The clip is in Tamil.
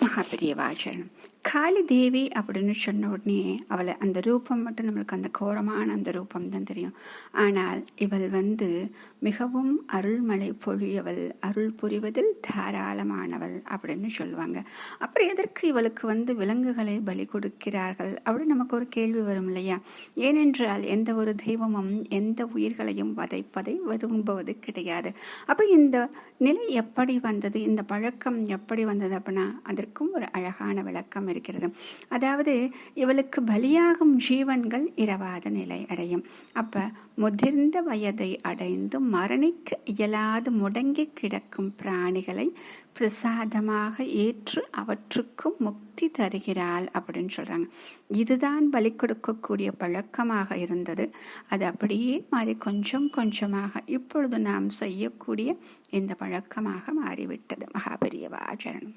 மகாபெரியவாச்சரணம் காளி தேவி அப்படின்னு சொன்ன உடனே அவளை அந்த ரூபம் மட்டும் நம்மளுக்கு அந்த கோரமான அந்த ரூபம் தான் தெரியும். ஆனால் இவள் வந்து மிகவும் அருள்மழை பொழியவள் அருள் புரிவதில் தாராளமானவள் அப்படின்னு சொல்லுவாங்க. அப்புறம் எதற்கு இவளுக்கு வந்து விலங்குகளை பலி கொடுக்கிறார்கள் அப்படின்னு நமக்கு ஒரு கேள்வி வரும் இல்லையா? ஏனென்றால் எந்த ஒரு தெய்வமும் எந்த உயிர்களையும் வதைப்பதை விரும்புவது கிடையாது. அப்போ இந்த நிலை எப்படி வந்தது? இந்த பழக்கம் எப்படி வந்தது அப்படின்னா அதற்கும் ஒரு அழகான விளக்கம் இருக்கிறது அதாவது இவளுக்கு பலியாகும் ஜீவன்கள் இரவாத நிலை அடையும். அப்ப முதிர்ந்த வயதை அடைந்து மரணிக்க இயலாது முடங்கி கிடக்கும் பிராணிகளை பிரசாதமாக ஏற்று அவற்றுக்கும் முக்தி தருகிறாள் அப்படின்னு சொல்றாங்க. இதுதான் பலி கொடுக்கக்கூடிய பழக்கமாக இருந்தது. அது அப்படியே மாறி கொஞ்சம் கொஞ்சமாக இப்பொழுது நாம் செய்யக்கூடிய இந்த பழக்கமாக மாறிவிட்டது. மகாபெரியவா சரணம்.